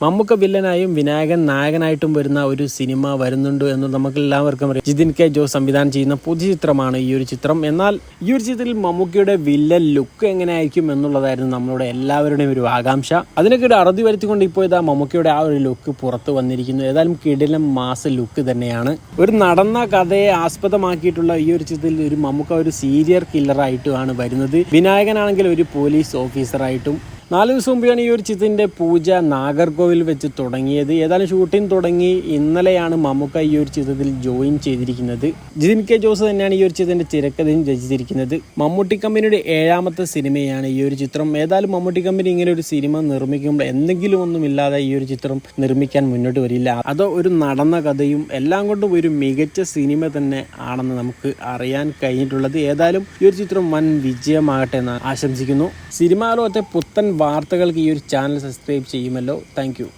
മമ്മൂക്ക വില്ലനായും വിനായകൻ നായകനായിട്ടും വരുന്ന ഒരു സിനിമ വരുന്നുണ്ട് എന്ന് നമുക്ക് എല്ലാവർക്കും അറിയാം. ജിതിൻ കെ ജോസ് സംവിധാനം ചെയ്യുന്ന പുതിയ ചിത്രമാണ് ഈ ഒരു ചിത്രം. എന്നാൽ ഈ ഒരു ചിത്രത്തിൽ മമ്മൂക്കയുടെ വില്ലൻ ലുക്ക് എങ്ങനെയായിരിക്കും എന്നുള്ളതായിരുന്നു നമ്മളുടെ എല്ലാവരുടെയും ഒരു ആകാംക്ഷ. അതിനൊക്കെ ഒരു അറുതി വരുത്തിക്കൊണ്ട് ഇപ്പോൾ ഇതാ മമ്മൂക്കയുടെ ആ ഒരു ലുക്ക് പുറത്ത് വന്നിരിക്കുന്നു. ഏതായാലും കിടിലം മാസ ലുക്ക് തന്നെയാണ്. ഒരു നടന്ന കഥയെ ആസ്പദമാക്കിയിട്ടുള്ള ഈ ഒരു ചിത്രത്തിൽ ഒരു മമ്മൂക്ക ഒരു സീരിയർ കില്ലറായിട്ടുമാണ് വരുന്നത്. വിനായകനാണെങ്കിൽ ഒരു പോലീസ് ഓഫീസറായിട്ടും നാല് ദിവസം മുമ്പാണ് ഈ ഒരു ചിത്രത്തിന്റെ പൂജ നാഗർകോവിൽ വെച്ച് തുടങ്ങിയത്. ഏതായാലും ഷൂട്ടിംഗ് തുടങ്ങി. ഇന്നലെയാണ് മമ്മൂക്ക ഈ ഒരു ചിത്രത്തിൽ ജോയിൻ ചെയ്തിരിക്കുന്നത്. ജിതിൻ കെ ജോസ് തന്നെയാണ് ഈ ഒരു ചിത്രത്തിന്റെ തിരക്കഥയും രചിച്ചിരിക്കുന്നത്. മമ്മൂട്ടി കമ്പനിയുടെ ഏഴാമത്തെ സിനിമയാണ് ഈ ഒരു ചിത്രം. ഏതായാലും മമ്മൂട്ടി കമ്പനി ഇങ്ങനെ ഒരു സിനിമ നിർമ്മിക്കുമ്പോൾ എന്തെങ്കിലും ഒന്നുമില്ലാതെ ഈ ഒരു ചിത്രം നിർമ്മിക്കാൻ മുന്നോട്ട് വരില്ല. അതോ ഒരു നടന്ന കഥയും എല്ലാം കൊണ്ടും ഒരു മികച്ച സിനിമ തന്നെ ആണെന്ന് നമുക്ക് അറിയാൻ കഴിഞ്ഞിട്ടുള്ളത്. ഏതായാലും ഈ ഒരു ചിത്രം വൻ വിജയമാകട്ടെ എന്ന് ആശംസിക്കുന്നു. സിനിമാലോകത്തെ പുത്തൻ വാർത്തകൾക്ക് ഈ ഒരു ചാനൽ സബ്സ്ക്രൈബ് ചെയ്യുമല്ലോ. താങ്ക്